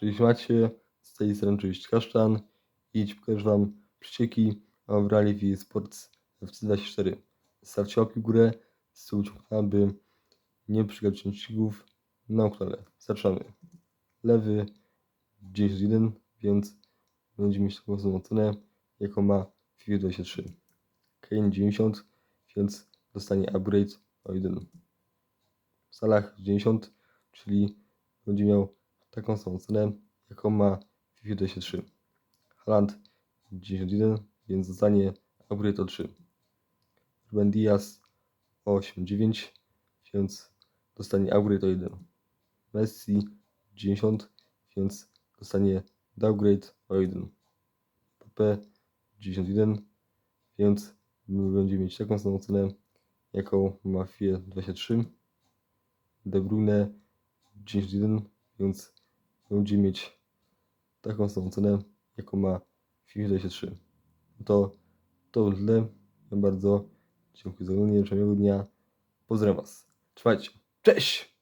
Cześć macie, z tej strony cześć Kasztan i pokażę wam przecieki w Rally Sports FC24. Stawcie łapki w górę ciągna, aby nie przegapić odcinków na kanale. Zaczynamy. Lewy 91, więc będzie mieć taką samą cenę, jaką ma FIFA 23. Kane 90, więc dostanie upgrade o 1. Salah 90, czyli będzie miał taką samą cenę, jaką ma w FIFA 23. Haaland 91, więc dostanie upgrade o 3. Ruben Diaz 89, więc dostanie upgrade o 1. Messi 90, więc dostanie downgrade o 1. PP 91, więc będzie mieć taką samą cenę, jaką ma FIFA 23. De Bruyne 91, więc będzie mieć taką samą cenę, jaką ma w FIFA 23. To to tyle. Bardzo dziękuję za oglądanie, miłego dnia. Pozdrawiam Was. Trzymajcie. Cześć!